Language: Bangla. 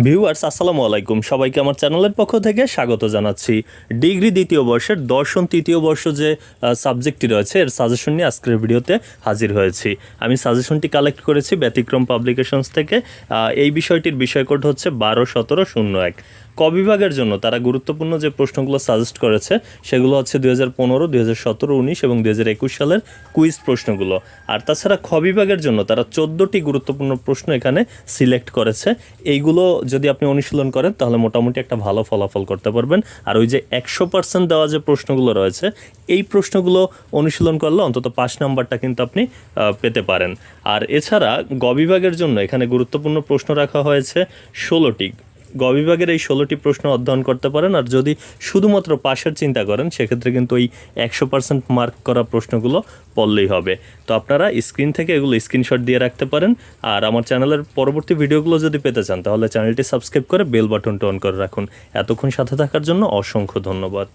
ভিউয়ার্স আসসালামু আলাইকুম। সবাইকে আমার চ্যানেলের পক্ষ থেকে স্বাগত জানাচ্ছি। ডিগ্রি দ্বিতীয় বর্ষের, দর্শন তৃতীয় বর্ষ যে সাবজেক্টটি রয়েছে, এর সাজেশন নিয়ে আজকের ভিডিওতে হাজির হয়েছি। আমি সাজেশনটি কালেক্ট করেছি ব্যতিক্রম পাবলিকেশনস থেকে। এই বিষয়টির বিষয়কোড হচ্ছে বারো সতেরো শূন্য এক। ক বিভাগের জন্য তারা গুরুত্বপূর্ণ যে প্রশ্নগুলো সাজেস্ট করেছে, সেগুলো হচ্ছে দুই হাজার পনেরো, দুই হাজার সতেরো, উনিশ এবং দুই হাজার একুশ সালের কুইজ প্রশ্নগুলো। আর তাছাড়া খ বিভাগের জন্য তারা চোদ্দোটি গুরুত্বপূর্ণ প্রশ্ন এখানে সিলেক্ট করেছে। এইগুলো যদি আপনি অনুশীলন করেন, তাহলে মোটামুটি একটা ভালো ফলাফল করতে পারবেন। আর ওই যে একশো পার্সেন্ট দেওয়া যে প্রশ্নগুলো রয়েছে, এই প্রশ্নগুলো অনুশীলন করলে অন্তত পাঁচ নাম্বারটা কিন্তু আপনি পেতে পারেন। আর এছাড়া গ বিভাগের জন্য এখানে গুরুত্বপূর্ণ প্রশ্ন রাখা হয়েছে ষোলোটি। গ বিভাগের এই ষোলোটি প্রশ্ন অধ্যয়ন করতে পারেন। আর যদি শুধুমাত্র পাশের চিন্তা করেন, সেক্ষেত্রে কিন্তু ওই একশো পার্সেন্ট মার্ক করা প্রশ্নগুলো পড়লেই হবে। তো আপনারা স্ক্রিন থেকে এগুলো স্ক্রিনশট দিয়ে রাখতে পারেন। আর আমার চ্যানেলের পরবর্তী ভিডিওগুলো যদি পেতে চান, তাহলে চ্যানেলটি সাবস্ক্রাইব করে বেল বাটনটা অন করে রাখুন। এতক্ষণ সাথে থাকার জন্য অসংখ্য ধন্যবাদ।